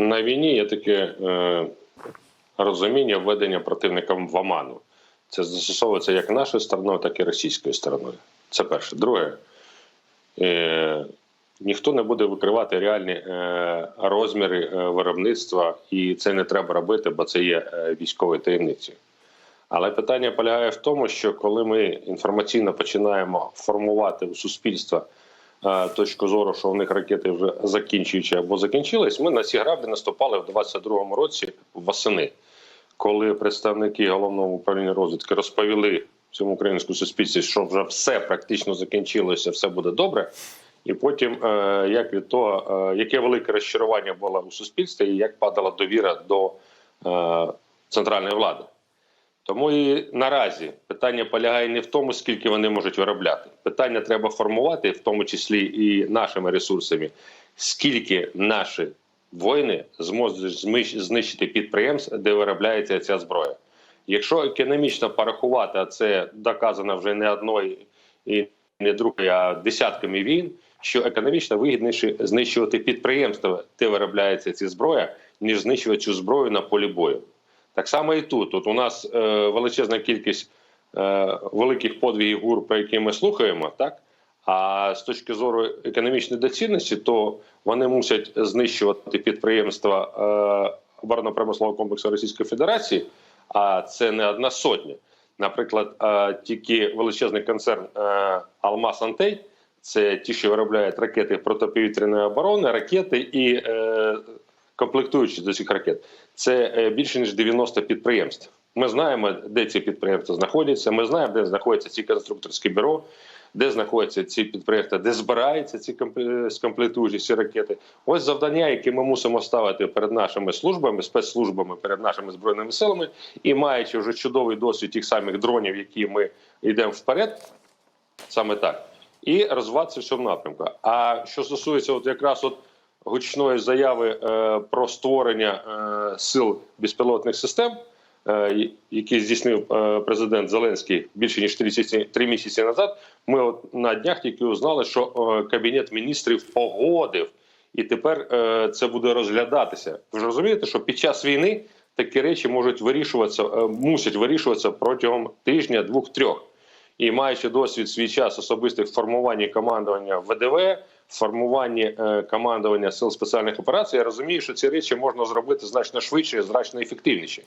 На війні є таке е, розуміння введення противникам в оману. Це застосовується як нашою стороною, так і російською стороною. Це перше. Друге, е, ніхто не буде викривати реальні е, розміри е, виробництва, і це не треба робити, бо це є е, військовою таємницею. Але питання полягає в тому, що коли ми інформаційно починаємо формувати у суспільства точку зору, що у них ракети вже закінчуються або закінчились, ми на ці граблі наступали в 22-му році восени, коли представники головного управління розвідки розповіли всьому українському суспільстві, що вже все практично закінчилося, все буде добре. І потім, е, як від того, е, яке велике розчарування було у суспільстві, і як падала довіра до е, центральної влади. Тому і наразі питання полягає не в тому, скільки вони можуть виробляти. Питання треба формувати, в тому числі і нашими ресурсами, скільки наші воїни зможуть знищити підприємств, де виробляється ця зброя. Якщо економічно порахувати, а це доказано вже не одною і не другою, а десятками війн, що економічно вигідніше знищувати підприємства, де виробляється ця зброя, ніж знищувати цю зброю на полі бою. Так само і тут. Тут у нас е, величезна кількість е, великих подвигів гур, про які ми слухаємо, так? А з точки зору економічної доцільності, то вони мусять знищувати підприємства е, оборонно-промислового комплексу Російської Федерації, а це не одна сотня. Наприклад, е, тільки величезний концерн е, Алмаз Антей, це ті, що виробляють ракети протиповітряної оборони, ракети і е, комплектуючі до цих ракет. Це е, більше ніж 90 підприємств. Ми знаємо, де ці підприємства знаходяться. Ми знаємо, де знаходяться ці конструкторські бюро, де знаходяться ці підприємства, де збираються ці комп- скомплектуючі ці ракети. Ось завдання, які ми мусимо ставити перед нашими службами, спецслужбами, перед нашими збройними силами, і маючи вже чудовий досвід тих самих дронів, які ми йдемо вперед, саме так, і розвиватися в цьому напрямку. А що стосується, от якраз от гучної заяви е, про створення е, сил безпілотних систем, е, які здійснив президент Зеленський більше ніж три місяці, назад. Ми от на днях тільки узнали, що кабінет міністрів погодив, і тепер це буде розглядатися. Ви ж розумієте, що під час війни такі речі можуть вирішуватися, мусять вирішуватися протягом тижня, двох-трьох. І маючи досвід свій час особистих формуванні командування ВДВ, формуванні е, командування сил спеціальних операцій, я розумію, що ці речі можна зробити значно швидше, і значно ефективніше.